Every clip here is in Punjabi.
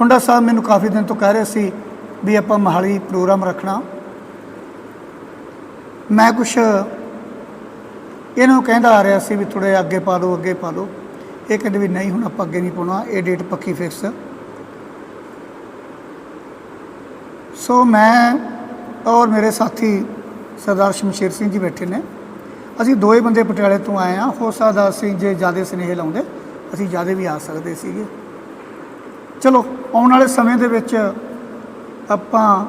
ਖੁੰਡਾ ਸਾਹਿਬ ਮੈਨੂੰ ਕਾਫੀ ਦਿਨ ਤੋਂ ਕਹਿ ਰਹੇ ਸੀ ਵੀ ਆਪਾਂ ਮਹਾਲੀ ਪ੍ਰੋਗਰਾਮ ਰੱਖਣਾ। ਮੈਂ ਕੁਛ ਇਹਨੂੰ ਕਹਿੰਦਾ ਆ ਰਿਹਾ ਸੀ ਵੀ ਥੋੜੇ ਅੱਗੇ ਪਾ ਦਿਓ, ਅੱਗੇ ਪਾ ਲਓ ਇਹ ਕਹਿੰਦੇ ਵੀ ਨਹੀਂ, ਹੁਣ ਆਪਾਂ ਅੱਗੇ ਨਹੀਂ ਪਾਉਣਾ, ਇਹ ਡੇਟ ਪੱਕੀ ਫਿਕਸ ਸੋ ਮੈਂ ਔਰ ਮੇਰੇ ਸਾਥੀ ਸਰਦਾਰ ਸ਼ਮਸ਼ੇਰ ਸਿੰਘ ਜੀ ਬੈਠੇ ਨੇ। ਅਸੀਂ ਦੋਏ ਬੰਦੇ ਪਟਿਆਲੇ ਤੋਂ ਆਏ ਆ ਹੋ ਸਕਦਾ ਅਸੀਂ ਜੇ ਜ਼ਿਆਦਾ ਸਨੇਹ ਲਾਉਂਦੇ, ਅਸੀਂ ਜ਼ਿਆਦਾ ਵੀ ਆ ਸਕਦੇ ਸੀਗੇ। ਚਲੋ, ਆਉਣ ਵਾਲੇ ਸਮੇਂ ਦੇ ਵਿੱਚ ਆਪਾਂ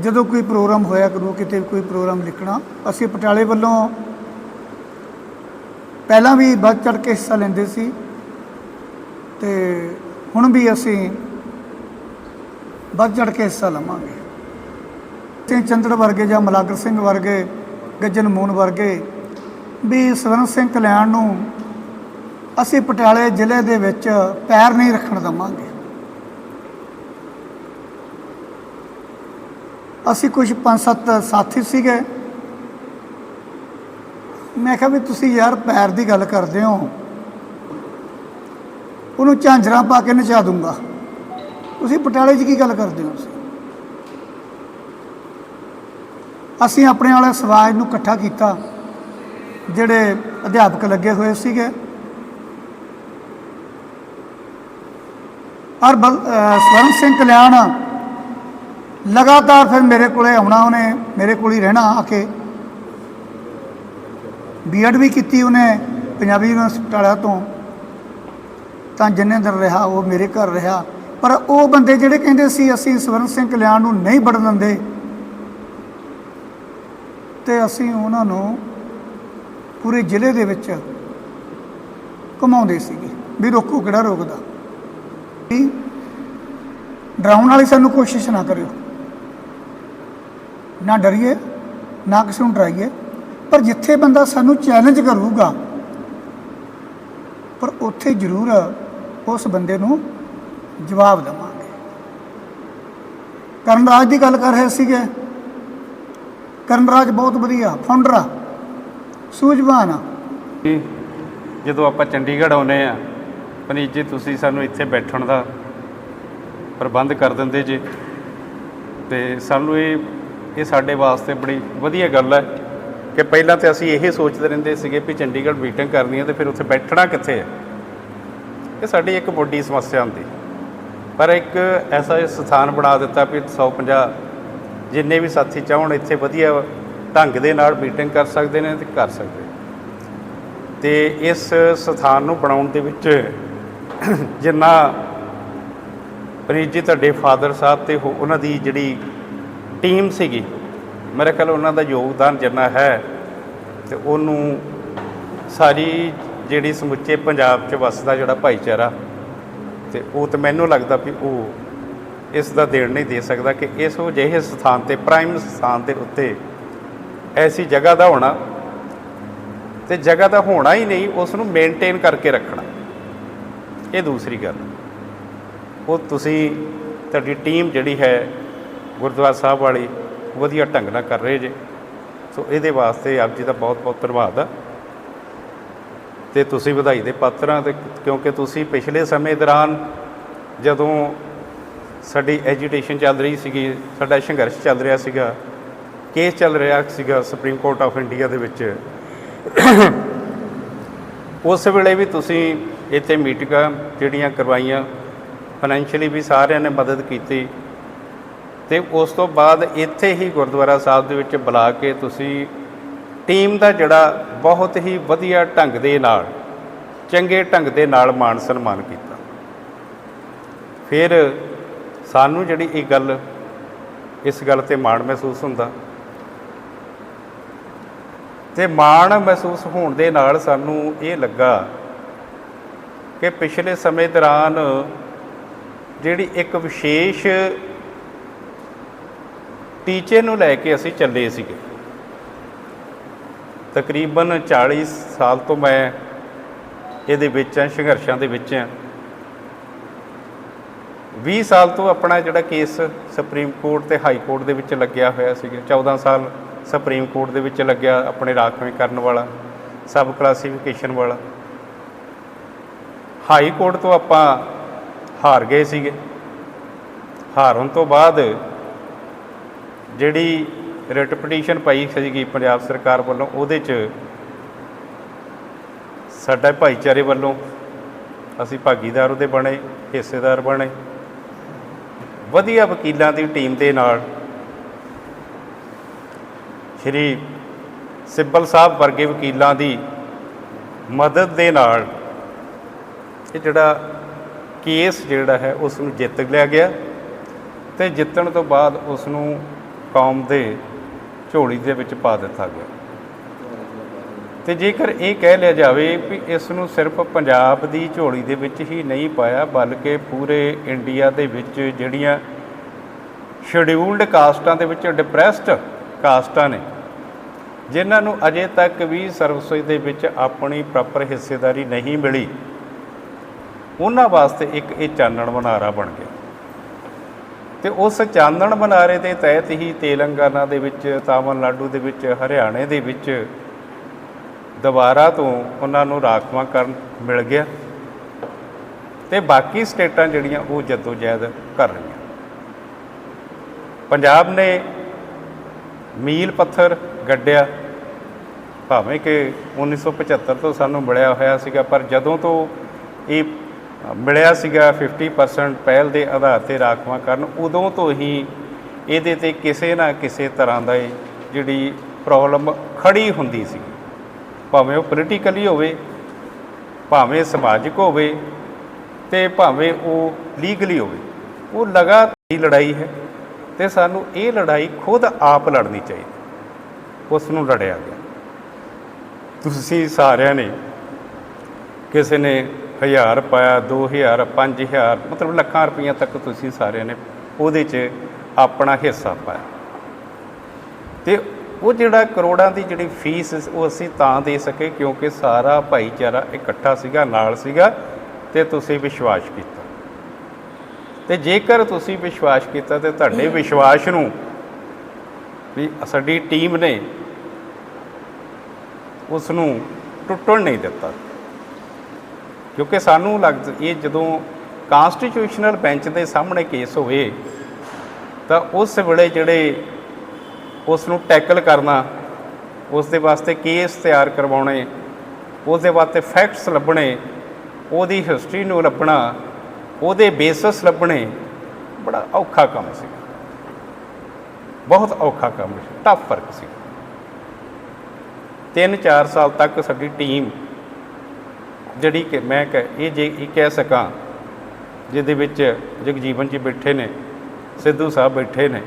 ਜਦੋਂ ਕੋਈ ਪ੍ਰੋਗਰਾਮ ਹੋਇਆ ਕਰੂ, ਕਿਤੇ ਕੋਈ ਪ੍ਰੋਗਰਾਮ ਲਿਖਣਾ, ਅਸੀਂ ਪਟਿਆਲੇ ਵੱਲੋਂ ਪਹਿਲਾਂ ਵੀ ਵੱਧ ਚੜ ਕੇ ਹਿੱਸਾ ਲੈਂਦੇ ਸੀ ਤੇ ਹੁਣ ਵੀ ਅਸੀਂ ਵੱਧ ਚੜ ਕੇ ਹਿੱਸਾ ਲਵਾਂਗੇ। ਤੇ ਚੰਦੜ ਵਰਗੇ ਜਾਂ ਮਲਾਗਰ ਸਿੰਘ ਵਰਗੇ ਗੱਜਨ ਮੂਨ ਵਰਗੇ ਵੀ ਸਵਰਨ ਸਿੰਘ ਕਲਿਆਣ ਨੂੰ ਅਸੀਂ ਪਟਿਆਲੇ ਜ਼ਿਲ੍ਹੇ ਦੇ ਵਿੱਚ ਪੈਰ ਨਹੀਂ ਰੱਖਣ ਦਵਾਂਗੇ। ਅਸੀਂ ਕੁਝ ਪੰਜ ਸੱਤ ਸਾਥੀ ਸੀਗੇ। ਮੈਂ ਕਿਹਾ ਵੀ ਤੁਸੀਂ ਯਾਰ ਪੈਰ ਦੀ ਗੱਲ ਕਰਦੇ ਹੋ। ਉਹਨੂੰ ਝਾਂਜਰਾਂ ਪਾ ਕੇ ਨਚਾ ਦੂੰਗਾ। ਤੁਸੀਂ ਪਟਿਆਲੇ 'ਚ ਕੀ ਗੱਲ ਕਰਦੇ ਹੋ ਅਸੀਂ ਆਪਣੇ ਵਾਲੇ ਸਮਾਜ ਨੂੰ ਇਕੱਠਾ ਕੀਤਾ, ਜਿਹੜੇ ਅਧਿਆਪਕ ਲੱਗੇ ਹੋਏ ਸੀਗੇ। ਔਰ ਸਵਰਨ ਸਿੰਘ ਕਲਿਆਣ ਲਗਾਤਾਰ ਫਿਰ ਮੇਰੇ ਕੋਲੇ ਆਉਣਾ ਉਹਨੇ, ਮੇਰੇ ਕੋਲ ਹੀ ਰਹਿਣਾ ਆ ਕੇ। ਬੀਐਡ ਵੀ ਕੀਤੀ ਉਹਨੇ ਪੰਜਾਬੀ ਯੂਨੀਵਰਸਿਟੀ ਪਟਿਆਲਾ ਤੋਂ। ਤਾਂ ਜਿੰਨੇ ਦਿਨ ਰਿਹਾ ਉਹ ਮੇਰੇ ਘਰ ਰਿਹਾ। ਪਰ ਉਹ ਬੰਦੇ ਜਿਹੜੇ ਕਹਿੰਦੇ ਸੀ, ਅਸੀਂ ਸਵਰਨ ਸਿੰਘ ਕਲਿਆਣ ਨੂੰ ਨਹੀਂ ਵੜਨ ਦਿੰਦੇ। ਤੇ ਅਸੀਂ ਉਹਨਾਂ ਨੂੰ ਪੂਰੇ ਜ਼ਿਲ੍ਹੇ ਦੇ ਵਿੱਚ ਘੁਮਾਉਂਦੇ ਸੀਗੇ ਵੀ ਰੋਕੋ ਕਿਹੜਾ ਰੋਕਦਾ। ਡਰਾਉਣ ਵਾਲੀ ਸਾਨੂੰ ਕੋਸ਼ਿਸ਼ ਨਾ ਕਰਿਓ। ਨਾ ਡਰੀਏ ਨਾ ਕਿਸੇ ਨੂੰ ਡਰਾਈਏ ਪਰ ਜਿੱਥੇ ਬੰਦਾ ਸਾਨੂੰ ਚੈਲੰਜ ਕਰੂਗਾ ਪਰ ਉੱਥੇ ਜ਼ਰੂਰ ਉਸ ਬੰਦੇ ਨੂੰ ਜਵਾਬ ਦੇਵਾਂਗੇ। ਕਰਨਰਾਜ ਦੀ ਗੱਲ ਕਰ ਰਹੇ ਸੀਗੇ। ਕਰਨਰਾਜ ਬਹੁਤ ਵਧੀਆ ਫਾਊਂਡਰ ਆ ਸੂਝਵਾਨ ਆ। ਜੀ, ਜਦੋਂ ਆਪਾਂ ਚੰਡੀਗੜ੍ਹ ਆਉਨੇ ਆ ਪਨੀਤ ਜੀ, ਤੁਸੀਂ ਸਾਨੂੰ ਇੱਥੇ ਬੈਠਣ ਦਾ ਪ੍ਰਬੰਧ ਕਰ ਦਿੰਦੇ ਜੇ। ਤੇ ਸਾਨੂੰ ਇਹ ਇਹ ਸਾਡੇ ਵਾਸਤੇ ਬੜੀ ਵਧੀਆ ਗੱਲ ਹੈ ਕਿ ਪਹਿਲਾਂ ਤੇ ਅਸੀਂ ਇਹ ਸੋਚਦੇ ਰਹਿੰਦੇ ਸੀਗੇ ਵੀ ਚੰਡੀਗੜ੍ਹ ਮੀਟਿੰਗ ਕਰਨੀ ਹੈ ਤੇ ਫਿਰ ਉੱਥੇ ਬੈਠਣਾ ਕਿੱਥੇ ਹੈ। ਇਹ ਸਾਡੀ ਇੱਕ ਵੱਡੀ ਸਮੱਸਿਆ ਹੁੰਦੀ। ਪਰ ਇੱਕ ਐਸਾ ਸਥਾਨ ਬਣਾ ਦਿੱਤਾ ਵੀ 150 ਜਿੰਨੇ ਵੀ ਸਾਥੀ ਚਾਹਣ, ਇੱਥੇ ਵਧੀਆ ਢੰਗ ਦੇ ਨਾਲ ਮੀਟਿੰਗ ਕਰ ਸਕਦੇ ਨੇ ਤੇ ਕਰ ਸਕਦੇ ਤੇ ਇਸ ਸਥਾਨ ਨੂੰ ਬਣਾਉਣ ਦੇ ਵਿੱਚ ਜਿੰਨਾ ਪ੍ਰੀਤ ਜੀ ਤੁਹਾਡੇ ਫਾਦਰ ਸਾਹਿਬ ਤੇ ਹੋ- ਉਹਨਾਂ ਦੀ ਜਿਹੜੀ ਟੀਮ ਸੀਗੀ, ਮੇਰੇ ਖਿਆਲ ਉਹਨਾਂ ਦਾ ਯੋਗਦਾਨ ਜਿੰਨਾ ਹੈ ਤੇ ਉਹਨੂੰ ਸਾਰੀ ਜਿਹੜੀ ਸਮੁੱਚੇ ਪੰਜਾਬ 'ਚ ਵਸਦਾ ਜਿਹੜਾ ਭਾਈਚਾਰਾ, ਤੇ ਉਹ ਤੇ ਮੈਨੂੰ ਲੱਗਦਾ ਵੀ ਉਹ ਇਸ ਦਾ ਦੇਣ ਨਹੀਂ ਦੇ ਸਕਦਾ ਕਿ ਇਸ ਉਹ ਜਿਹੇ ਸਥਾਨ ਤੇ ਪ੍ਰਾਈਮ ਸਥਾਨ ਦੇ ਉੱਤੇ ਐਸੀ ਜਗ੍ਹਾ ਦਾ ਹੋਣਾ ਤੇ ਜਗ੍ਹਾ ਦਾ ਹੋਣਾ ਹੀ ਨਹੀਂ ਉਸ ਨੂੰ ਮੇਨਟੇਨ ਕਰਕੇ ਰੱਖਣਾ। ਇਹ ਦੂਸਰੀ ਗੱਲ। ਉਹ ਤੁਸੀਂ, ਤੁਹਾਡੀ ਟੀਮ ਜਿਹੜੀ ਹੈ ਗੁਰਦੁਆਰਾ ਸਾਹਿਬ ਵਾਲੀ, ਵਧੀਆ ਢੰਗ ਨਾਲ ਕਰ ਰਹੇ ਜੇ। ਸੋ ਇਹਦੇ ਵਾਸਤੇ ਆਪ ਜੀ ਦਾ ਬਹੁਤ ਬਹੁਤ ਧੰਨਵਾਦ ਆ। ਤੇ ਤੁਸੀਂ ਵਧਾਈ ਦੇ ਪਾਤਰ ਆ ਤੇ ਕਿਉਂਕਿ ਤੁਸੀਂ ਪਿਛਲੇ ਸਮੇਂ ਦੌਰਾਨ ਜਦੋਂ ਸਾਡੀ ਐਜੀਟੇਸ਼ਨ ਚੱਲ ਰਹੀ ਸੀਗੀ, ਸਾਡਾ ਸੰਘਰਸ਼ ਚੱਲ ਰਿਹਾ ਸੀਗਾ ਕੇਸ ਚੱਲ ਰਿਹਾ ਸੀਗਾ ਸੁਪਰੀਮ ਕੋਰਟ ਆਫ ਇੰਡੀਆ ਦੇ ਵਿੱਚ, ਉਸ ਵੇਲੇ ਵੀ ਤੁਸੀਂ ਇੱਥੇ ਮੀਟਿੰਗਾਂ ਜਿਹੜੀਆਂ ਕਰਵਾਈਆਂ ਫਾਈਨੈਂਸ਼ੀਅਲੀ ਵੀ ਸਾਰਿਆਂ ਨੇ ਮਦਦ ਕੀਤੀ ਤੇ ਉਸ ਤੋਂ ਬਾਅਦ ਇੱਥੇ ਹੀ ਗੁਰਦੁਆਰਾ ਸਾਹਿਬ ਦੇ ਵਿੱਚ ਬੁਲਾ ਕੇ ਤੁਸੀਂ ਟੀਮ ਦਾ ਜਿਹੜਾ ਬਹੁਤ ਹੀ ਵਧੀਆ ਢੰਗ ਦੇ ਨਾਲ, ਚੰਗੇ ਢੰਗ ਦੇ ਨਾਲ ਮਾਣ ਸਨਮਾਨ ਕੀਤਾ। ਫਿਰ ਸਾਨੂੰ ਜਿਹੜੀ ਇਹ ਗੱਲ, ਇਸ ਗੱਲ ਤੇ ਮਾਣ ਮਹਿਸੂਸ ਹੁੰਦਾ ਤੇ ਮਾਣ ਮਹਿਸੂਸ ਹੋਣ ਦੇ ਨਾਲ ਸਾਨੂੰ ਇਹ ਲੱਗਾ ਕਿ ਪਿਛਲੇ ਸਮੇਂ ਦੌਰਾਨ ਜਿਹੜੀ ਇੱਕ ਵਿਸ਼ੇਸ਼ ਟੀਚੇ ਨੂੰ ਲੈ ਕੇ ਅਸੀਂ ਚੱਲੇ ਸੀਗੇ। ਤਕਰੀਬਨ 40 ਸਾਲ ਤੋਂ ਮੈਂ ਇਹਦੇ ਵਿੱਚ ਹਾਂ, ਸੰਘਰਸ਼ਾਂ ਦੇ ਵਿੱਚ ਹਾਂ। 20 ਸਾਲ ਤੋਂ ਆਪਣਾ ਜਿਹੜਾ ਕੇਸ ਸੁਪਰੀਮ ਕੋਰਟ ਤੇ ਹਾਈ ਕੋਰਟ ਦੇ ਵਿੱਚ ਲੱਗਿਆ ਹੋਇਆ ਸੀਗਾ। 14 ਸਾਲ ਸੁਪਰੀਮ ਕੋਰਟ ਦੇ ਵਿੱਚ ਲੱਗਿਆ ਆਪਣੇ ਰਾਖਵੇਂ ਕਰਨ ਵਾਲਾ, ਸਬ ਕਲਾਸੀਫਿਕੇਸ਼ਨ ਵਾਲਾ। ਹਾਈ ਕੋਰਟ ਤੋਂ ਆਪਾਂ ਹਾਰ ਗਏ ਸੀਗੇ। ਹਾਰਨ ਤੋਂ ਬਾਅਦ ਜਿਹੜੀ ਰਿਟ ਪਟੀਸ਼ਨ ਪਾਈ ਸੀਗੀ ਪੰਜਾਬ ਸਰਕਾਰ ਵੱਲੋਂ, ਉਹਦੇ 'ਚ ਸਾਡਾ ਭਾਈਚਾਰੇ ਵੱਲੋਂ ਅਸੀਂ ਭਾਗੀਦਾਰ ਉਹਦੇ ਬਣੇ, ਹਿੱਸੇਦਾਰ ਬਣੇ। ਵਧੀਆ ਵਕੀਲਾਂ ਦੀ ਟੀਮ ਦੇ ਨਾਲ ਸ਼੍ਰੀ ਸਿੱਬਲ ਸਾਹਿਬ ਵਰਗੇ ਵਕੀਲਾਂ ਦੀ ਮਦਦ ਦੇ ਨਾਲ ਇਹ ਜਿਹੜਾ ਕੇਸ ਜਿਹੜਾ ਹੈ ਉਸ ਨੂੰ ਜਿੱਤ ਲਿਆ ਗਿਆ ਤੇ ਜਿੱਤਣ ਤੋਂ ਬਾਅਦ ਉਸ ਨੂੰ ਕੌਮ ਦੇ ਝੋਲੀ ਦੇ ਵਿੱਚ ਪਾ ਦਿੱਤਾ ਗਿਆ। ਤੇ ਜੇਕਰ ਇਹ ਕਹਿ ਲਿਆ ਜਾਵੇ ਵੀ ਇਸ ਨੂੰ ਸਿਰਫ ਪੰਜਾਬ ਦੀ ਝੋਲੀ ਦੇ ਵਿੱਚ ਹੀ ਨਹੀਂ ਪਾਇਆ, ਬਲਕਿ ਪੂਰੇ ਇੰਡੀਆ ਦੇ ਵਿੱਚ ਜਿਹੜੀਆਂ ਸ਼ਡਿਊਲਡ ਕਾਸਟਾਂ ਦੇ ਵਿੱਚ ਡਿਪਰੈਸਡ ਕਾਸਟਾਂ ਨੇ, ਜਿਨ੍ਹਾਂ ਨੂੰ ਅਜੇ ਤੱਕ ਵੀ ਸਰਵਿਸ ਦੇ ਵਿੱਚ ਆਪਣੀ ਪ੍ਰੋਪਰ ਹਿੱਸੇਦਾਰੀ ਨਹੀਂ ਮਿਲੀ ਉਹਨਾਂ ਵਾਸਤੇ ਇੱਕ ਇਹ ਚਾਨਣ ਮਨਾਰਾ ਬਣ ਗਿਆ। ਤੇ ਉਸ ਚਾਨਣ ਮਨਾਰੇ ਦੇ ਤਹਿਤ ਹੀ ਤੇਲੰਗਾਨਾ ਦੇ ਵਿੱਚ, ਤਾਮਿਲਨਾਡੂ ਦੇ ਵਿੱਚ, ਹਰਿਆਣੇ ਦੇ ਵਿੱਚ ਦੁਬਾਰਾ ਤੋਂ ਉਹਨਾਂ ਨੂੰ ਰਾਖਵਾਂ ਕਰਨ ਮਿਲ ਗਿਆ ਤੇ ਬਾਕੀ ਸਟੇਟਾਂ ਜਿਹੜੀਆਂ ਉਹ ਜਦੋਜਹਿਦ ਕਰ ਰਹੀਆਂ। ਪੰਜਾਬ ਨੇ ਮੀਲ ਪੱਥਰ ਗੱਡਿਆ। ਭਾਵੇਂ ਕਿ 1975 ਤੋਂ ਸਾਨੂੰ ਮਿਲਿਆ ਹੋਇਆ ਸੀਗਾ, ਪਰ ਜਦੋਂ ਤੋਂ ਇਹ ਮਿਲਿਆ ਸੀਗਾ 50% ਪਹਿਲ ਦੇ ਆਧਾਰ ਤੇ ਰਾਖਵਾਂ ਕਰਨ, ਉਦੋਂ ਤੋਂ ਹੀ ਇਹਦੇ ਤੇ ਕਿਸੇ ਨਾ ਕਿਸੇ ਤਰ੍ਹਾਂ ਦਾ ਜਿਹੜੀ ਪ੍ਰੋਬਲਮ ਖੜੀ ਹੁੰਦੀ ਸੀ। ਭਾਵੇਂ ਉਹ ਪੋਲੀਟੀਕਲੀ ਹੋਵੇ, ਭਾਵੇਂ ਸਮਾਜਿਕ ਹੋਵੇ ਤੇ ਭਾਵੇਂ ਉਹ ਲੀਗਲੀ ਹੋਵੇ, ਉਹ ਲਗਾਤਾਰ ਲੜਾਈ ਹੈ ਤੇ ਸਾਨੂੰ ਇਹ ਲੜਾਈ ਖੁਦ ਆਪ ਲੜਨੀ ਚਾਹੀਦੀ, ਉਸ ਨੂੰ ਲੜਿਆ ਗਿਆ। ਤੁਸੀਂ ਸਾਰਿਆਂ ਨੇ ਕਿਸੇ ਨੇ 1000 ਪਾਇਆ 2000 5000 ਮਤਲਬ ਲੱਖਾਂ ਰੁਪਈਆ ਤੱਕ ਤੁਸੀਂ ਸਾਰਿਆਂ ਨੇ ਉਹਦੇ 'ਚ ਆਪਣਾ ਹਿੱਸਾ ਪਾਇਆ। ਤੇ ਉਹ ਜਿਹੜਾ ਕਰੋੜਾਂ ਦੀ ਜਿਹੜੀ ਫੀਸ ਉਹ ਅਸੀਂ ਤਾਂ ਦੇ ਸਕੇ ਕਿਉਂਕਿ ਸਾਰਾ ਭਾਈਚਾਰਾ ਇਕੱਠਾ ਸੀਗਾ, ਨਾਲ ਸੀਗਾ ਤੇ ਤੁਸੀਂ ਵਿਸ਼ਵਾਸ ਕੀਤਾ। ਤੇ ਜੇਕਰ ਤੁਸੀਂ ਵਿਸ਼ਵਾਸ ਕੀਤਾ ਤੇ ਤੁਹਾਡੇ ਵਿਸ਼ਵਾਸ ਨੂੰ ਵੀ ਸਾਡੀ ਟੀਮ ਨੇ ਉਸ ਨੂੰ ਟੁੱਟਣ ਨਹੀਂ ਦਿੱਤਾ। ਕਿਉਂਕਿ ਸਾਨੂੰ ਲੱਗ ਇਹ ਜਦੋਂ ਕਾਨਸਟੀਟਿਊਸ਼ਨਲ ਬੈਂਚ ਦੇ ਸਾਹਮਣੇ ਕੇਸ ਹੋਏ ਤਾਂ ਉਸ ਵੇਲੇ ਜਿਹੜੇ ਉਸ ਨੂੰ ਟੈਕਲ ਕਰਨਾ ਉਸ ਦੇ ਵਾਸਤੇ ਕੇਸ ਤਿਆਰ ਕਰਵਾਉਣੇ ਉਸ ਦੇ ਵਾਸਤੇ ਫੈਕਟਸ ਲੱਭਣੇ, ਉਹਦੀ ਹਿਸਟਰੀ ਨੂੰ ਲੱਭਣਾ, ਉਹਦੇ ਬੇਸਿਸ ਲੱਭਣੇ, ਬੜਾ ਔਖਾ ਕੰਮ ਸੀ। ਬਹੁਤ ਔਖਾ ਕੰਮ ਸੀ ਟਫ ਫ਼ਰਕ ਸੀ। 3-4 ਸਾਲ ਤੱਕ ਸਾਡੀ ਟੀਮ ਜਿਹੜੀ ਕਿ ਮੈਂ ਕਹਿ ਇਹ ਜੇ ਇਹ ਕਹਿ ਸਕਾਂ, ਜਿਹਦੇ ਵਿੱਚ ਜਗਜੀਵਨ ਜੀ ਬੈਠੇ ਨੇ, ਸਿੱਧੂ ਸਾਹਿਬ ਬੈਠੇ ਨੇ।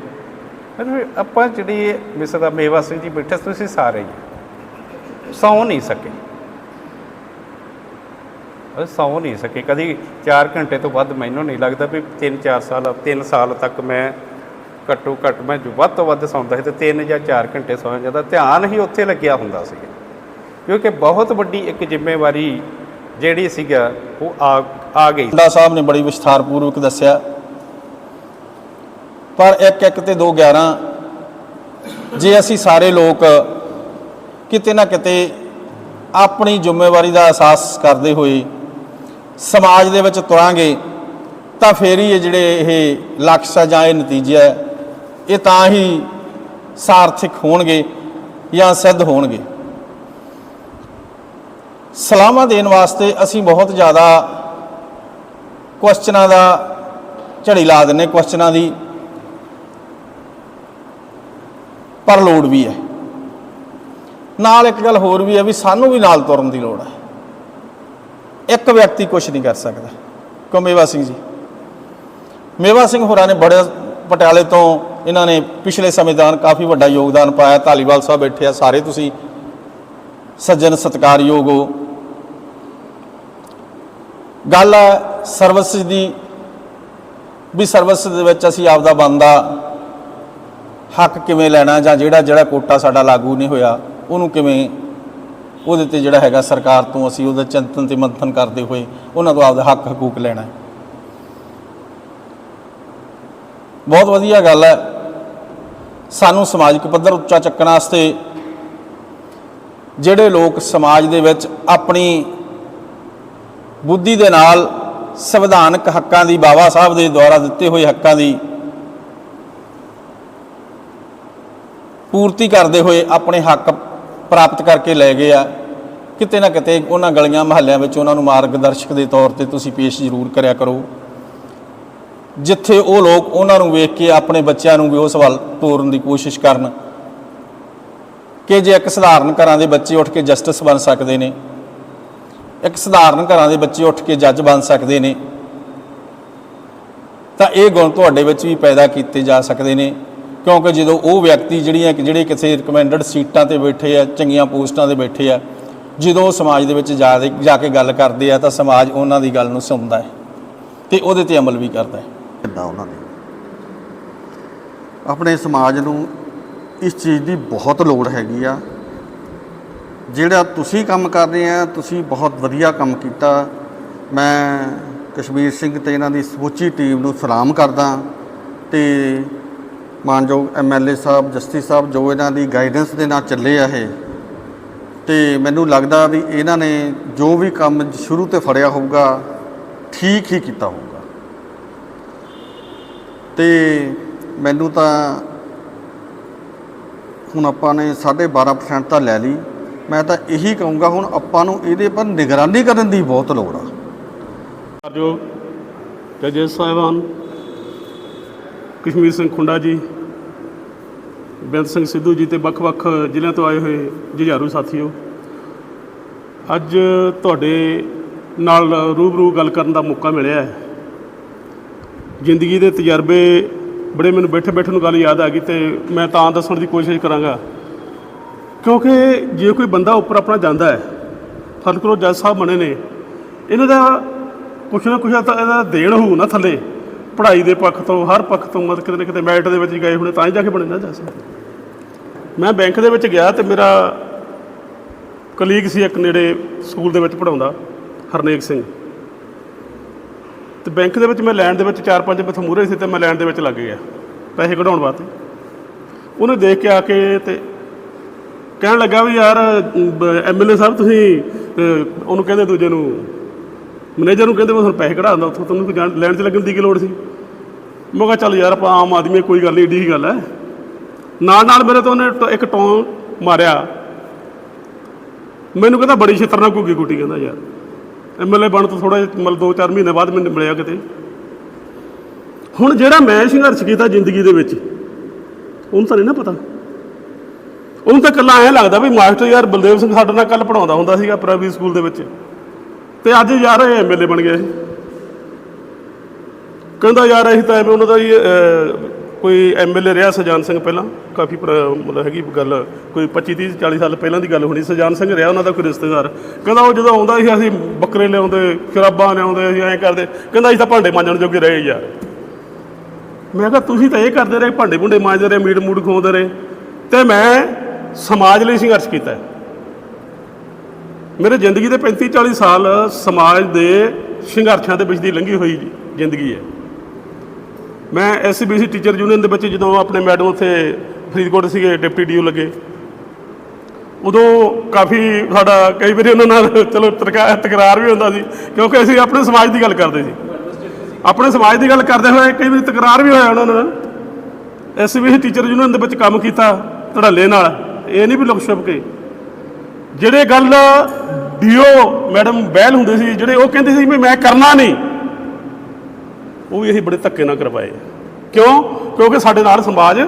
ਮਤਲਬ ਆਪਾਂ ਜਿਹੜੀ ਮਿਸਰ ਦਾ ਮੇਵਾ ਸਿੰਘ ਜੀ ਬੈਠੇ, ਤੁਸੀਂ ਸਾਰੇ ਹੀ ਸੌ ਨਹੀਂ ਸਕੇ। ਉਹ ਸੌ ਨਹੀਂ ਸਕੇ। ਕਦੀ 4 ਘੰਟੇ ਤੋਂ ਵੱਧ ਮੈਨੂੰ ਨਹੀਂ ਲੱਗਦਾ ਵੀ 3-4 ਸਾਲ 3 ਸਾਲ ਤੱਕ ਮੈਂ ਘੱਟੋ ਘੱਟ ਮੈਂ ਜੋ ਵੱਧ ਤੋਂ ਵੱਧ ਸੌਂਦਾ ਸੀ ਤੇ 3 ਜਾਂ 4 ਘੰਟੇ ਸੌਂ ਜਾਂਦਾ। ਧਿਆਨ ਹੀ ਉੱਥੇ ਲੱਗਿਆ ਹੁੰਦਾ ਸੀ। ਕਿਉਂਕਿ ਬਹੁਤ ਵੱਡੀ ਇੱਕ ਜ਼ਿੰਮੇਵਾਰੀ ਜਿਹੜੀ ਸੀਗਾ, ਉਹ ਆ ਆ ਗਈ। ਡਾ ਸਾਹਿਬ ਨੇ ਬੜੀ ਵਿਸਥਾਰਪੂਰਵਕ ਦੱਸਿਆ। ਪਰ 1 1 ਤੇ 2 11 ਜੇ ਅਸੀਂ ਸਾਰੇ ਲੋਕ ਕਿਤੇ ਨਾ ਕਿਤੇ ਆਪਣੀ ਜ਼ਿੰਮੇਵਾਰੀ ਦਾ ਅਹਿਸਾਸ ਕਰਦੇ ਹੋਏ ਸਮਾਜ ਦੇ ਵਿੱਚ ਤੁਰਾਂਗੇ, ਤਾਂ ਫੇਰ ਹੀ ਇਹ ਜਿਹੜੇ ਇਹ ਲਕਸ਼ ਆ ਜਾਂ ਇਹ ਨਤੀਜੇ ਆ, ਇਹ ਤਾਂ ਹੀ ਸਾਰਥਿਕ ਹੋਣਗੇ ਜਾਂ ਸਿੱਧ ਹੋਣਗੇ। ਸਲਾਹਾਂ ਦੇਣ ਵਾਸਤੇ ਅਸੀਂ ਬਹੁਤ ਜ਼ਿਆਦਾ ਕੁਐਸਚਨਾਂ ਦਾ ਝੜੀ ਲਾ ਦਿੰਨੇ ਕੁਐਸਚਨਾਂ ਦੀ। ਪਰ ਲੋੜ ਵੀ ਹੈ। ਨਾਲ ਇੱਕ ਗੱਲ ਹੋਰ ਵੀ ਹੈ ਵੀ ਸਾਨੂੰ ਵੀ ਨਾਲ ਤੁਰਨ ਦੀ ਲੋੜ ਹੈ। ਇੱਕ ਵਿਅਕਤੀ ਕੁਝ ਨਹੀਂ ਕਰ ਸਕਦਾ। ਕੋ ਮੇਵਾ ਸਿੰਘ ਜੀ? ਮੇਵਾ ਸਿੰਘ ਹੋਰਾਂ ਨੇ ਬੜੇ ਪਟਿਆਲੇ ਤੋਂ ਇਹਨਾਂ ਨੇ ਪਿਛਲੇ ਸਮੇਂ ਦੌਰਾਨ ਕਾਫੀ ਵੱਡਾ ਯੋਗਦਾਨ ਪਾਇਆ। ਧਾਲੀਵਾਲ ਸਾਹਿਬ ਬੈਠੇ ਆ, ਸਾਰੇ ਤੁਸੀਂ ਸੱਜਣ ਸਤਿਕਾਰਯੋਗ ਹੋ। ਗੱਲ ਹੈ ਸਰਵਿਸ ਦੀ, ਵੀ ਸਰਵਿਸ ਦੇ ਵਿੱਚ ਅਸੀਂ ਆਪਦਾ ਬੰਦਾ ਹੱਕ ਕਿਵੇਂ ਲੈਣਾ ਜਾਂ ਜਿਹੜਾ ਜਿਹੜਾ ਕੋਟਾ ਸਾਡਾ ਲਾਗੂ ਨਹੀਂ ਹੋਇਆ, ਉਹਨੂੰ ਕਿਵੇਂ, ਉਹਦੇ ਤੇ ਜਿਹੜਾ ਹੈਗਾ ਸਰਕਾਰ ਤੋਂ ਅਸੀਂ ਉਹਦਾ ਚਿੰਤਨ ਤੇ ਮੰਥਨ ਕਰਦੇ ਹੋਏ ਉਹਨਾਂ ਤੋਂ ਆਪਦਾ ਹੱਕ ਹਕੂਕ ਲੈਣਾ ਹੈ। ਬਹੁਤ ਵਧੀਆ ਗੱਲ ਹੈ ਸਾਨੂੰ ਸਮਾਜਿਕ ਪੱਧਰ ਉੱਚਾ ਚੱਕਣ ਵਾਸਤੇ ਜਿਹੜੇ ਲੋਕ ਸਮਾਜ ਦੇ ਵਿੱਚ ਆਪਣੀ ਬੁੱਧੀ ਦੇ ਨਾਲ ਸੰਵਿਧਾਨਕ ਹੱਕਾਂ ਦੀ ਬਾਬਾ ਸਾਹਿਬ ਦੇ ਦੁਆਰਾ ਦਿੱਤੇ ਹੋਏ ਹੱਕਾਂ ਦੀ ਪੂਰਤੀ ਕਰਦੇ ਹੋਏ ਆਪਣੇ ਹੱਕ ਪ੍ਰਾਪਤ ਕਰਕੇ ਲੈ ਗਏ ਆ। ਕਿਤੇ ਨਾ ਕਿਤੇ ਉਹਨਾਂ ਗਲੀਆਂ ਮਹੱਲਿਆਂ ਵਿੱਚ ਉਹਨਾਂ ਨੂੰ ਮਾਰਗਦਰਸ਼ਕ ਦੇ ਤੌਰ ਤੇ ਤੁਸੀਂ ਪੇਸ਼ ਜ਼ਰੂਰ ਕਰਿਆ ਕਰੋ। ਜਿੱਥੇ ਉਹ ਲੋਕ ਉਹਨਾਂ ਨੂੰ ਵੇਖ ਕੇ ਆਪਣੇ ਬੱਚਿਆਂ ਨੂੰ ਵੀ ਉਸ ਵੱਲ ਤੋਰਨ ਦੀ ਕੋਸ਼ਿਸ਼ ਕਰਨ ਕਿ ਜੇ ਇੱਕ ਸਧਾਰਨ ਘਰਾਂ ਦੇ ਬੱਚੇ ਉੱਠ ਕੇ ਜਸਟਿਸ ਬਣ ਸਕਦੇ ਨੇ ਇੱਕ ਸਧਾਰਨ ਘਰਾਂ ਦੇ ਬੱਚੇ ਉੱਠ ਕੇ ਜੱਜ ਬਣ ਸਕਦੇ ਨੇ। ਤਾਂ ਇਹ ਗੁਣ ਤੁਹਾਡੇ ਵਿੱਚ ਵੀ ਪੈਦਾ ਕੀਤੇ ਜਾ ਸਕਦੇ ਨੇ, ਕਿਉਂਕਿ ਜਦੋਂ ਉਹ ਵਿਅਕਤੀ ਜਿਹੜੀਆਂ ਜਿਹੜੇ ਕਿਸੇ ਰਿਕਮੈਂਡਡ ਸੀਟਾਂ ਤੇ ਬੈਠੇ ਆ, ਚੰਗੀਆਂ ਪੋਸਟਾਂ ਤੇ ਬੈਠੇ ਆ, ਜਦੋਂ ਉਹ ਸਮਾਜ ਦੇ ਵਿੱਚ ਜਾ ਕੇ ਗੱਲ ਕਰਦੇ ਆ, ਤਾਂ ਸਮਾਜ ਉਹਨਾਂ ਦੀ ਗੱਲ ਨੂੰ ਸੁਣਦਾ ਹੈ ਤੇ ਉਹਦੇ ਤੇ ਅਮਲ ਵੀ ਕਰਦਾ ਹੈ। ਕਿੱਦਾਂ ਉਹਨਾਂ ਦੇ? ਆਪਣੇ ਸਮਾਜ ਨੂੰ ਇਸ ਚੀਜ਼ ਦੀ ਬਹੁਤ ਲੋੜ ਹੈਗੀ ਆ। ਜਿਹੜਾ ਤੁਸੀਂ ਕੰਮ ਕਰ ਰਹੇ ਆ, ਤੁਸੀਂ ਬਹੁਤ ਵਧੀਆ ਕੰਮ ਕੀਤਾ। ਮੈਂ ਕਸ਼ਮੀਰ ਸਿੰਘ ਤੇ ਇਹਨਾਂ ਦੀ ਸਮੁੱਚੀ ਟੀਮ ਨੂੰ ਸਲਾਮ ਕਰਦਾ ਤੇ ਮਾਨਯੋਗ ਐਮਐਲਏ ਸਾਹਿਬ, ਜਸਟਿਸ ਸਾਹਿਬ, ਜੋ ਇਹਨਾਂ ਦੀ ਗਾਈਡੈਂਸ ਦੇ ਨਾਲ ਚੱਲੇ ਆ ਇਹ। ਤੇ ਮੈਨੂੰ ਲੱਗਦਾ ਵੀ ਇਹਨਾਂ ਨੇ ਜੋ ਵੀ ਕੰਮ ਸ਼ੁਰੂ ਤੇ ਫੜਿਆ ਹੋਊਗਾ, ਠੀਕ ਹੀ ਕੀਤਾ ਹੋਊਗਾ। ਤੇ ਮੈਨੂੰ ਤਾਂ ਹੁਣ ਆਪਾਂ ਨੇ 12.5% ਤਾਂ ਲੈ ਲਈ। ਮੈਂ ਤਾਂ ਇਹੀ ਕਹੂੰਗਾ, ਹੁਣ ਆਪਾਂ ਨੂੰ ਇਹਦੇ ਪਰ ਨਿਗਰਾਨੀ ਕਰਨ ਦੀ ਬਹੁਤ ਲੋੜ ਆ। ਜੋ ਜੱਜ ਸਾਹਿਬਾਨ ਕਸ਼ਮੀਰ ਸਿੰਘ ਖੁੰਡਾ ਜੀ ਬੇਅੰਤ ਸਿੰਘ ਸਿੱਧੂ ਜੀ ਤੇ ਵੱਖ-ਵੱਖ ਜ਼ਿਲ੍ਹਿਆਂ ਤੋਂ ਆਏ ਹੋਏ ਜੁਝਾਰੂ ਸਾਥੀਓ, ਅੱਜ ਤੁਹਾਡੇ ਨਾਲ ਰੂਬਰੂ ਗੱਲ ਕਰਨ ਦਾ ਮੌਕਾ ਮਿਲਿਆ ਹੈ। ਜ਼ਿੰਦਗੀ ਦੇ ਤਜਰਬੇ ਬੜੇ ਮੈਨੂੰ ਬੈਠੇ ਬੈਠੇ ਨੂੰ ਗੱਲ ਯਾਦ ਆ ਗਈ ਤੇ ਮੈਂ ਤਾਂ ਦੱਸਣ ਦੀ ਕੋਸ਼ਿਸ਼ ਕਰਾਂਗਾ ਕਿਉਂਕਿ ਜੇ ਕੋਈ ਬੰਦਾ ਉੱਪਰ ਆਪਣਾ ਜਾਂਦਾ ਹੈ ਫ਼ਰਕ ਕਰੋ ਜੱਜ ਸਾਹਿਬ ਬਣੇ ਨੇ, ਇਹਨਾਂ ਦਾ ਕੁਛ ਨਾ ਕੁਛ ਤਾਂ ਇਹਦਾ ਦੇਣ ਹੋਊ ਨਾ ਥੱਲੇ, ਪੜ੍ਹਾਈ ਦੇ ਪੱਖ ਤੋਂ, ਹਰ ਪੱਖ ਤੋਂ, ਮਤਲਬ ਕਿਤੇ ਨਾ ਕਿਤੇ ਮੈਰਿਟ ਦੇ ਵਿੱਚ ਗਏ ਹੋਣੇ, ਤਾਂ ਹੀ ਜਾ ਕੇ ਬਣੇ ਨਾ ਜੱਜ ਸਾਹਿਬ। ਮੈਂ ਬੈਂਕ ਦੇ ਵਿੱਚ ਗਿਆ ਤੇ ਮੇਰਾ ਕਲੀਗ ਸੀ ਇੱਕ ਨੇੜੇ ਸਕੂਲ ਦੇ ਵਿੱਚ ਪੜਾਉਂਦਾ ਹਰਨੇਕ ਸਿੰਘ। ਤੇ ਬੈਂਕ ਦੇ ਵਿੱਚ ਮੈਂ ਲੈਣ ਦੇ ਵਿੱਚ ਚਾਰ ਪੰਜ ਮੈਥੋਂ ਮੂਹਰੇ ਸੀ ਤੇ ਮੈਂ ਲੈਣ ਦੇ ਵਿੱਚ ਲੱਗ ਗਿਆ, ਪੈਸੇ ਕਢਾਉਣ ਵਾਸਤੇ। ਉਹਨੇ ਦੇਖ ਕੇ ਆ ਕੇ ਤੇ ਕਹਿਣ ਲੱਗਾ ਵੀ ਯਾਰ ਐਮਐਲਏ ਸਾਹਿਬ ਤੁਸੀਂ ਅਹ, ਉਹਨੂੰ ਕਹਿੰਦੇ ਦੂਜੇ ਨੂੰ ਮੈਨੇਜਰ ਨੂੰ ਕਹਿੰਦੇ ਮੈਂ ਤੁਹਾਨੂੰ ਪੈਸੇ ਕਢਾ ਦਿੰਦਾ ਉੱਥੋਂ ਤੁਹਾਨੂੰ ਕੋਈ ਜਾਣ ਲੈਣ 'ਚ ਲੱਗਣ ਦੀ ਕੀ ਲੋੜ ਸੀ? ਮੈਂ ਕਿਹਾ ਚੱਲ ਯਾਰ ਆਪਾਂ ਆਮ ਆਦਮੀ ਹਾਂ, ਕੋਈ ਗੱਲ ਨਹੀਂ ਏਡੀ ਹੀ ਗੱਲ ਹੈ? ਨਾਲ ਨਾਲ ਮੇਰੇ ਤੋਂ ਉਹਨੇ ਟ- ਇੱਕ ਟੋਂ ਮਾਰਿਆ। ਮੈਨੂੰ ਕਹਿੰਦਾ ਬੜੀ ਛਿੱਤਰ ਨਾਲ ਘੁੱਗੀ ਗੁੱਟੀ ਕਹਿੰਦਾ ਯਾਰ। ਐਮਐਲਏ ਬਣ ਤੋਂ ਥੋੜਾ ਮਤਲਬ 2-4 ਮਹੀਨੇ ਬਾਅਦ ਮੈਨੂੰ ਮਿਲਿਆ ਕਿਤੇ। ਹੁਣ ਜਿਹੜਾ ਮੈਂ ਸੰਘਰਸ਼ ਕੀਤਾ ਜ਼ਿੰਦਗੀ ਦੇ ਵਿੱਚ ਉਹਨੂੰ ਤਾਂ ਨਹੀਂ ਨਾ ਪਤਾ। ਉਹਨੂੰ ਤਾਂ ਇਕੱਲਾ ਐਂ ਲੱਗਦਾ ਵੀ ਮਾਸਟਰ ਯਾਰ ਬਲਦੇਵ ਸਿੰਘ ਸਾਡੇ ਨਾਲ ਕੱਲ ਪੜਾਉਂਦਾ ਹੁੰਦਾ ਸੀਗਾ ਪ੍ਰਾਇਮਰੀ ਸਕੂਲ ਦੇ ਵਿੱਚ। ਤੇ ਅੱਜ ਯਾਰ ਇਹ ਐਮਐਲਏ ਬਣ ਗਏ ਕਹਿੰਦਾ ਯਾਰ ਅਸੀਂ ਤਾਂ ਐਵੇਂ ਉਹਨਾਂ ਦਾ ਹੀ ਅਹ, ਕੋਈ ਐਮਐਲਏ ਰਿਹਾ ਸਜਾਨ ਸਿੰਘ ਪਹਿਲਾਂ। ਕਾਫੀ ਪੁਰਾ- ਮਤਲਬ ਹੈਗੀ ਗੱਲ ਕੋਈ 25 30 40 ਸਾਲ ਪਹਿਲਾਂ ਦੀ ਗੱਲ ਹੋਣੀ। ਸਜਾਨ ਸਿੰਘ ਰਿਹਾ ਉਹਨਾਂ ਦਾ ਕੋਈ ਰਿਸ਼ਤੇਦਾਰ। ਕਹਿੰਦਾ ਉਹ ਜਦੋਂ ਆਉਂਦਾ ਸੀ ਅਸੀਂ ਬੱਕਰੇ ਲਿਆਉਂਦੇ ਸ਼ਰਾਬਾਂ ਲਿਆਉਂਦੇ ਅਸੀਂ ਐਂ ਕਰਦੇ। ਕਹਿੰਦਾ ਅਸੀਂ ਤਾਂ ਭਾਂਡੇ ਮਾਂਜਣ ਜੋਗੇ ਰਹੇ ਯਾਰ। ਮੈਂ ਕਿਹਾ ਤੁਸੀਂ ਤਾਂ ਇਹ ਕਰਦੇ ਰਹੇ ਭਾਂਡੇ ਭੁੰਡੇ ਮਾਂਜਦੇ ਰਹੇ ਮੀਟ ਮੂਟ ਖਵਾਉਂਦੇ ਰਹੇ। ਤੇ ਮੈਂ ਸਮਾਜ ਲਈ ਸੰਘਰਸ਼ ਕੀਤਾ ਹੈ। ਮੇਰੇ ਜ਼ਿੰਦਗੀ ਦੇ 35 40 ਸਾਲ ਸਮਾਜ ਦੇ ਸੰਘਰਸ਼ਾਂ ਦੇ ਵਿੱਚ ਦੀ ਲੰਘੀ ਹੋਈ ਜ਼ਿੰਦਗੀ ਹੈ। ਮੈਂ ਐਸਸੀਬੀਸੀ ਟੀਚਰ ਯੂਨੀਅਨ ਦੇ ਵਿੱਚ ਜਦੋਂ ਆਪਣੇ ਮੈਡਮ ਉੱਥੇ ਫਰੀਦਕੋਟ ਸੀਗੇ, ਡਿਪਟੀ ਡੀਓ ਲੱਗੇ। ਉਦੋਂ ਕਾਫੀ ਸਾਡਾ ਕਈ ਵਾਰੀ ਉਹਨਾਂ ਨਾਲ ਚਲੋ ਤਰਕਾ- ਤਕਰਾਰ ਵੀ ਹੁੰਦਾ ਸੀ, ਕਿਉਂਕਿ ਅਸੀਂ ਆਪਣੇ ਸਮਾਜ ਦੀ ਗੱਲ ਕਰਦੇ ਸੀ। ਆਪਣੇ ਸਮਾਜ ਦੀ ਗੱਲ ਕਰਦੇ ਹੋਏ ਕਈ ਵਾਰੀ ਤਕਰਾਰ ਵੀ ਹੋਇਆ ਉਹਨਾਂ ਨਾਲ। ਐਸਸੀਬੀਸੀ ਟੀਚਰ ਯੂਨੀਅਨ ਦੇ ਵਿੱਚ ਕੰਮ ਕੀਤਾ ਧੜੱਲੇ ਨਾਲ। ਇਹ ਨਹੀਂ ਵੀ ਲੁਕ ਛੁਪ ਕੇ। ਜਿਹੜੇ ਗੱਲ ਡੀਓ ਮੈਡਮ ਬਹਿਲ ਹੁੰਦੇ ਸੀ, ਜਿਹੜੇ ਉਹ ਕਹਿੰਦੇ ਸੀ ਵੀ ਮੈਂ ਕਰਨਾ ਨਹੀਂ, ਉਹ ਵੀ ਅਸੀਂ ਬੜੇ ਧੱਕੇ ਨਾਲ ਕਰਵਾਏ। ਕਿਉਂ? ਕਿਉਂਕਿ ਸਾਡੇ ਨਾਲ ਸਮਾਜ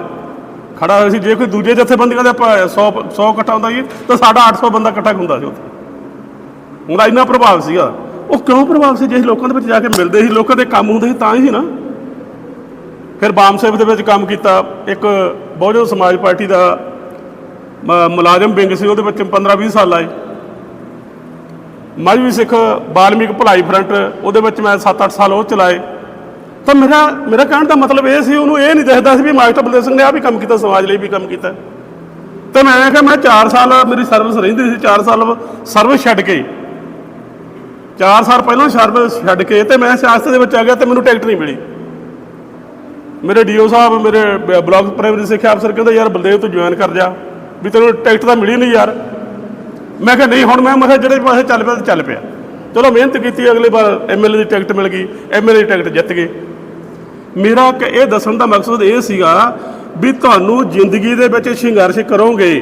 ਖੜਾ ਹੋਇਆ ਸੀ। ਜੇ ਕੋਈ ਦੂਜੇ ਜਥੇਬੰਦੀਆਂ ਦਾ ਆਪਾਂ 100 100 ਇਕੱਠਾ ਹੁੰਦਾ ਸੀ, ਤਾਂ ਸਾਡਾ 800 ਬੰਦਾ ਇਕੱਠਾ ਹੁੰਦਾ ਸੀ ਉੱਥੇ। ਉਹਦਾ ਇੰਨਾ ਪ੍ਰਭਾਵ ਸੀਗਾ। ਉਹ ਕਿਉਂ ਪ੍ਰਭਾਵ ਸੀ? ਜੇ ਲੋਕਾਂ ਦੇ ਵਿੱਚ ਜਾ ਕੇ ਮਿਲਦੇ ਸੀ, ਲੋਕਾਂ ਦੇ ਕੰਮ ਹੁੰਦੇ ਸੀ, ਤਾਂ ਹੀ ਨਾ। ਫਿਰ ਬਾਮ ਸਾਹਿਬ ਦੇ ਵਿੱਚ ਕੰਮ ਕੀਤਾ। ਇੱਕ ਬਹੁਜਨ ਸਮਾਜ ਪਾਰਟੀ ਦਾ ਮੁਲਾਜ਼ਮ ਵਿੰਗ ਸੀ, ਉਹਦੇ ਵਿੱਚ 15 20 ਸਾਲ ਆਏ ਮਾਝੀ ਸਿੱਖ ਬਾਲਮੀਕ ਭਲਾਈ ਫਰੰਟ, ਉਹਦੇ ਵਿੱਚ ਮੈਂ 7-8 ਸਾਲ ਉਹ ਚਲਾਏ। ਤਾਂ ਮੇਰਾ ਮੇਰਾ ਕਹਿਣ ਦਾ ਮਤਲਬ ਇਹ ਸੀ, ਉਹਨੂੰ ਇਹ ਨਹੀਂ ਦਿਖਦਾ ਸੀ ਵੀ ਮਾਸਟਰ ਬਲਦੇਵ ਸਿੰਘ ਨੇ ਆ ਵੀ ਕੰਮ ਕੀਤਾ, ਸਮਾਜ ਲਈ ਵੀ ਕੰਮ ਕੀਤਾ। ਤੇ ਮੈਂ ਕਿਹਾ ਮੈਂ 4 ਸਾਲ ਮੇਰੀ ਸਰਵਿਸ ਰਹਿੰਦੀ ਸੀ 4 ਸਾਲ ਸਰਵਿਸ ਛੱਡ ਕੇ। 4 ਸਾਲ ਪਹਿਲਾਂ ਸਰਵਿਸ ਛੱਡ ਕੇ ਤੇ ਮੈਂ ਸਿਆਸਤ ਦੇ ਵਿੱਚ ਆ ਗਿਆ ਤੇ ਮੈਨੂੰ ਟਿਕਟ ਨਹੀਂ ਮਿਲੀ। ਮੇਰੇ ਡੀਓ ਸਾਹਿਬ, ਮੇਰੇ ਬ- ਬਲਾਕ ਪ੍ਰਾਇਮਰੀ ਸਿੱਖਿਆ ਅਫਸਰ ਕਹਿੰਦਾ, ਯਾਰ ਬਲਦੇਵ ਤੂੰ ਜੁਆਇਨ ਕਰ ਜਾ। ਵੀ ਤੈਨੂੰ ਟਿਕਟ ਤਾਂ ਮਿਲੀ ਨਹੀਂ ਯਾਰ। ਮੈਂ ਕਿਹਾ ਨਹੀਂ, ਹੁਣ ਮੈਂ ਮੈਂ ਕਿਹਾ ਜਿਹੜੇ ਪਾਸੇ ਚੱਲ ਪਿਆ ਤੇ ਚੱਲ ਪਿਆ। ਚਲੋ ਮਿਹਨਤ ਕੀਤੀ ਅਗਲੀ ਵਾਰ ਐਮਐਲਏ ਦੀ ਟਿਕਟ ਮਿਲ ਗਈ ਐਮਐਲਏ ਦੀ ਟਿਕਟ ਜਿੱਤ ਗਏ। ਮੇਰਾ ਇਹ ਦੱਸਣ ਦਾ ਮਕਸਦ ਇਹ ਸੀਗਾ ਵੀ ਤੁਹਾਨੂੰ ਜ਼ਿੰਦਗੀ ਦੇ ਵਿੱਚ ਸੰਘਰਸ਼ ਕਰੋਗੇ,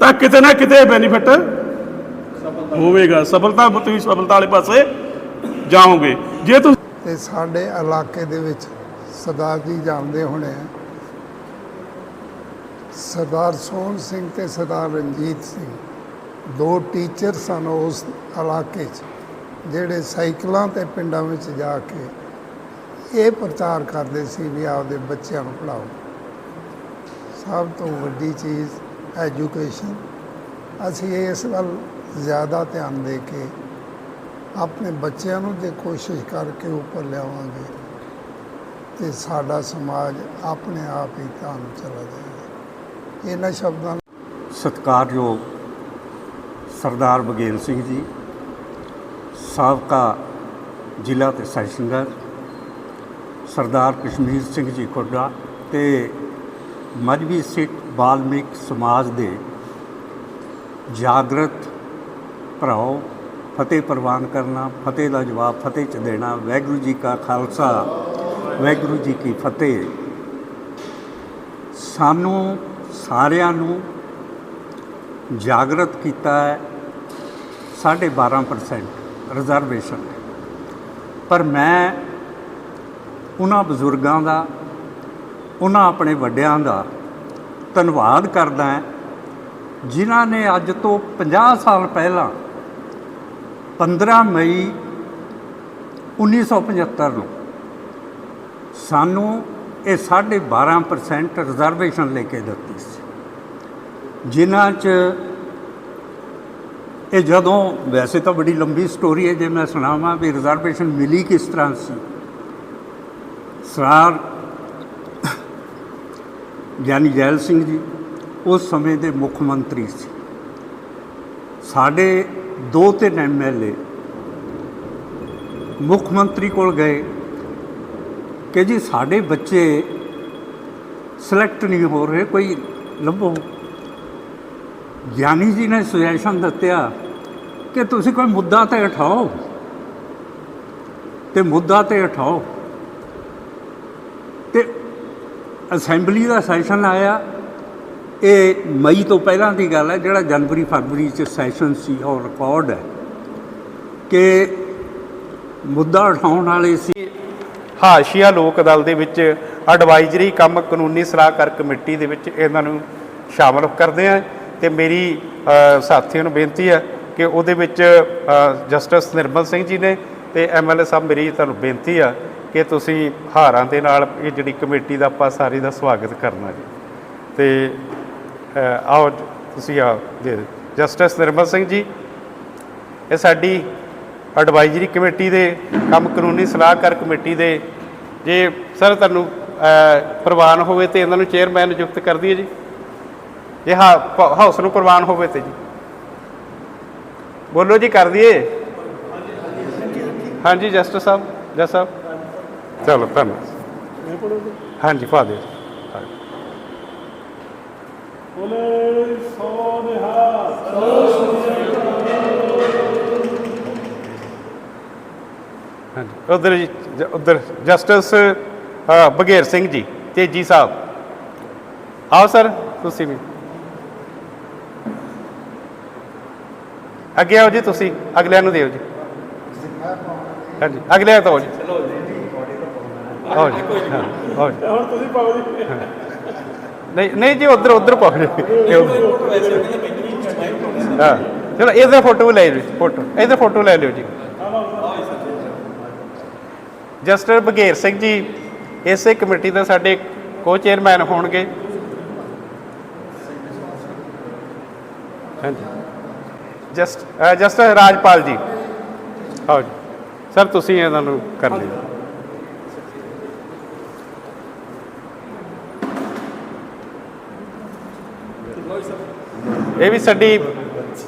ਤਾਂ ਕਿਤੇ ਨਾ ਕਿਤੇ ਬੈਨੀਫਿਟ ਹੋਵੇਗਾ। ਸਫਲਤਾ, ਤੁਸੀਂ ਸਫਲਤਾ ਵਾਲੇ ਪਾਸੇ ਜਾਓਗੇ। ਜੇ ਤੁਸੀਂ ਤੇ ਸਾਡੇ ਇਲਾਕੇ ਦੇ ਵਿੱਚ ਸਰਦਾਰ ਜੀ ਜਾਣਦੇ ਹੋਣੇ ਆ ਸਰਦਾਰ ਸੋਹਣ ਸਿੰਘ ਤੇ ਸਰਦਾਰ ਰਣਜੀਤ ਸਿੰਘ, ਦੋ ਟੀਚਰ ਸਨ ਉਸ ਇਲਾਕੇ 'ਚ, ਜਿਹੜੇ ਸਾਈਕਲਾਂ ਤੇ ਪਿੰਡਾਂ ਵਿੱਚ ਜਾ ਕੇ ਇਹ ਪ੍ਰਚਾਰ ਕਰਦੇ ਸੀ ਵੀ ਆਪਦੇ ਬੱਚਿਆਂ ਨੂੰ ਪੜ੍ਹਾਓ। ਸਭ ਤੋਂ ਵੱਡੀ ਚੀਜ਼ ਐਜੂਕੇਸ਼ਨ ਅਸੀਂ ਇਸ ਵੱਲ ਜ਼ਿਆਦਾ ਧਿਆਨ ਦੇ ਕੇ ਆਪਣੇ ਬੱਚਿਆਂ ਨੂੰ ਜੇ ਕੋਸ਼ਿਸ਼ ਕਰਕੇ ਉੱਪਰ ਲਿਆਵਾਂਗੇ ਤੇ ਸਾਡਾ ਸਮਾਜ ਆਪਣੇ ਆਪ ਹੀ ਤਾਂ ਚਲਾ ਜਾਏਗਾ। ਇਹਨਾਂ ਸ਼ਬਦਾਂ ਸਤਿਕਾਰਯੋਗ ਸਰਦਾਰ ਬਗੇਲ ਸਿੰਘ ਜੀ, ਸਾਬਕਾ ਜ਼ਿਲ੍ਹਾ ਤੇ ਸੈਸ਼ਨਰ ਸਰਦਾਰ ਕਸ਼ਮੀਰ ਸਿੰਘ ਜੀ ਖੁੱਡਾ ਤੇ ਮਜਬੀ ਸਿੱਖ ਬਾਲਮਿਕ ਸਮਾਜ ਦੇ ਜਾਗਰਤ ਭਰਾਓ, ਫਤਿਹ ਪ੍ਰਵਾਨ ਕਰਨਾ, ਫਤਿਹ ਦਾ ਜਵਾਬ ਫਤਿਹ ਚ ਦੇਣਾ, ਵਾਹਿਗੁਰੂ ਜੀ ਕਾ ਖਾਲਸਾ, ਵਾਹਿਗੁਰੂ ਜੀ ਕੀ ਫਤਿਹ। ਸਾਨੂੰ ਸਾਰਿਆਂ ਨੂੰ ਜਾਗਰਤ ਕੀਤਾ ਹੈ 12.5% ਰਿਜ਼ਰਵੇਸ਼ਨ ਪਰ ਮੈਂ ਉਹਨਾਂ ਬਜ਼ੁਰਗਾਂ ਦਾ, ਉਹਨਾਂ ਆਪਣੇ ਵੱਡਿਆਂ ਦਾ ਧੰਨਵਾਦ ਕਰਦਾ ਹਾਂ, ਜਿਨ੍ਹਾਂ ਨੇ ਅੱਜ ਤੋਂ 50 ਸਾਲ ਪਹਿਲਾਂ 15 ਮਈ 1975 ਨੂੰ ਸਾਨੂੰ ਇਹ 12.5% ਰਿਜ਼ਰਵੇਸ਼ਨ ਲੈ ਕੇ ਦਿੱਤੀ ਸੀ। ਜਿਨ੍ਹਾਂ 'ਚ ਇਹ ਜਦੋਂ, ਵੈਸੇ ਤਾਂ ਬੜੀ ਲੰਬੀ ਸਟੋਰੀ ਹੈ, ਜੇ ਮੈਂ ਸੁਣਾਵਾਂ ਵੀ ਰਿਜ਼ਰਵੇਸ਼ਨ ਮਿਲੀ ਕਿਸ ਤਰ੍ਹਾਂ ਸੀ। ਸਰਾਰ ਗਿਆਨੀ ਜੈਲ ਸਿੰਘ ਜੀ ਉਸ ਸਮੇਂ ਦੇ ਮੁੱਖ ਮੰਤਰੀ ਸੀ। ਸਾਡੇ ਦੋ ਤਿੰਨ ਐਮਐਲਏ ਮੁੱਖ ਮੰਤਰੀ ਕੋਲ ਗਏ। ਕਿ ਜੀ ਸਾਡੇ ਬੱਚੇ ਸਿਲੈਕਟ ਨਹੀਂ ਹੋ ਰਹੇ, ਕੋਈ ਲੱਭੋ। ਗਿਆਨੀ ਜੀ ਨੇ ਸੁਜੈਸ਼ਨ ਦਿੱਤਾ ਕਿ ਤੁਸੀਂ ਕੋਈ ਮੁੱਦਾ ਤੇ ਉਠਾਓ। ਤੇ ਮੁੱਦਾ ਤੇ ਉਠਾਓ। ਤੇ ਅਸੈਂਬਲੀ ਦਾ ਸੈਸ਼ਨ ਆਇਆ। ਇਹ ਮਈ ਤੋਂ ਪਹਿਲਾਂ ਦੀ ਗੱਲ ਹੈ, ਜਿਹੜਾ ਜਨਵਰੀ ਫਰਵਰੀ ਚ ਸੈਸ਼ਨ ਸੀ, ਉਹ ਰਿਕਾਰਡ ਹੈ ਕਿ ਮੁੱਦਾ ਉਠਾਉਣ ਵਾਲੇ ਸੀ। ਹਾਸ਼ੀਆ ਲੋਕ ਦਲ ਦੇ ਵਿੱਚ ਐਡਵਾਈਜ਼ਰੀ ਕੰਮ ਕਾਨੂੰਨੀ ਸਲਾਹਕਾਰ ਕਮੇਟੀ ਦੇ ਵਿੱਚ ਇਹਨਾਂ ਨੂੰ ਸ਼ਾਮਲ ਕਰਦੇ ਆ ਤੇ ਮੇਰੀ ਸਾਥੀਆਂ ਨੂੰ ਬੇਨਤੀ ਹੈ ਕਿ ਉਹਦੇ ਵਿੱਚ ਜਸਟਿਸ ਨਿਰਮਲ ਸਿੰਘ ਜੀ ਨੇ ਤੇ ਐਮਐਲਏ ਸਾਹਿਬ ਮੇਰੀ ਤੁਹਾਨੂੰ ਬੇਨਤੀ ਆ ਕਿ ਤੁਸੀਂ ਹਾਰਾਂ ਦੇ ਨਾਲ ਇਹ ਜਿਹੜੀ ਕਮੇਟੀ ਦਾ ਆਪਾਂ ਸਾਰੀ ਦਾ ਸਵਾਗਤ ਕਰਨਾ ਜੀ। ਤੇ ਆਓ ਤੁਸੀਂ ਆ ਦੇ ਜਸਟਿਸ ਨਿਰਮਲ ਸਿੰਘ ਜੀ, ਇਹ ਸਾਡੀ ਐਡਵਾਈਜ਼ਰੀ ਕਮੇਟੀ ਦੇ ਕੰਮ ਕਾਨੂੰਨੀ ਸਲਾਹਕਾਰ ਕਮੇਟੀ ਦੇ ਜੇ ਸਰ ਤੁਹਾਨੂੰ ਪ੍ਰਵਾਨ ਹੋਵੇ ਤੇ ਇਹਨਾਂ ਨੂੰ ਚੇਅਰਮੈਨ ਨਿਯੁਕਤ ਕਰ ਦਈਏ ਜੀ। ਜੇ ਹਾਊਸ ਨੂੰ ਪ੍ਰਵਾਨ ਹੋਵੇ ਤੇ ਜੀ। ਬੋਲੋ ਜੀ ਕਰ ਦਈਏ। ਹਾਂਜੀ ਜਸਟਿਸ ਸਾਹਿਬ ਜਸ ਸਾਹਿਬ। ਚਲੋ ਧੰਨਵਾਦ। ਹਾਂਜੀ ਪਾ ਦਿਓ। ਬੋਲੇ ਸੋ ਨਿਹਾਲ। ਹਾਂਜੀ। ਉਧਰ ਜੀ ਜ- ਉਧਰ ਜਸਟਿਸ ਅ, ਬਘੇਰ ਸਿੰਘ ਜੀ ਤੇਜੀ ਸਾਹਿਬ। ਆਓ ਸਰ ਤੁਸੀਂ ਵੀ। ਅੱਗੇ ਆਓ ਜੀ ਤੁਸੀਂ ਅਗਲਿਆਂ ਨੂੰ ਦਿਓ ਜੀ। ਹਾਂਜੀ ਅਗਲਿਆਂ ਤੋਂ ਆਓ ਜੀ। ਆਓ ਜੀ ਹਾਂ, ਆਓ ਜੀ। ਹੁਣ ਤੁਸੀਂ ਪਾਓ ਜੀ। ਨਹੀਂ ਨਹੀਂ ਜੀ ਉਧਰ ਉਧਰ ਪਾਓ ਜੀ। ਹਾਂ ਚਲੋ ਇਹਦਾ ਫੋਟੋ ਲੈ ਜੀ ਫੋਟੋ। ਇਹਦਾ ਫੋਟੋ ਲੈ ਲਿਓ ਜੀ। ਜਸਟਰ ਬਘੇਰ ਸਿੰਘ ਜੀ ਇਸੇ ਕਮੇਟੀ ਦੇ ਸਾਡੇ ਕੋ ਚੇਅਰਮੈਨ ਹੋਣਗੇ। ਹਾਂਜੀ। ਜਸਟ ਜਸਟ ਰਾਜਪਾਲ ਜੀ। ਆਓ ਜੀ। ਸਰ ਤੁਸੀਂ ਇਹਨਾਂ ਨੂੰ ਕਰ ਲਿਓ। ਇਹ ਵੀ ਸਾਡੀ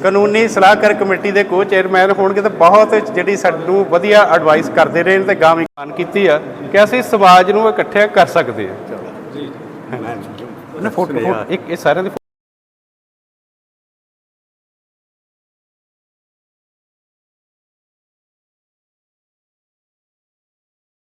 ਕਾਨੂੰਨੀ ਸਲਾਹਕਾਰ ਕਮੇਟੀ ਦੇ ਕੋ ਚੇਅਰਮੈਨ ਹੋਣਗੇ ਤਾਂ ਬਹੁਤ ਜਿਹੜੀ ਸਾਨੂੰ ਵਧੀਆ ਐਡਵਾਈਸ ਕਰਦੇ ਰਹੇ ਨੇ ਤੇ ਗਾਂ ਵੀ ਮਾਨ ਕੀਤੀ ਆ ਕਿ ਅਸੀਂ ਸਮਾਜ ਨੂੰ ਇਕੱਠਿਆ ਕਰ ਸਕਦੇ ਹਾਂ। ਜੀ ਫੋਟੋ ਇੱਕ ਇਹ ਸਾਰਿਆਂ ਦੀ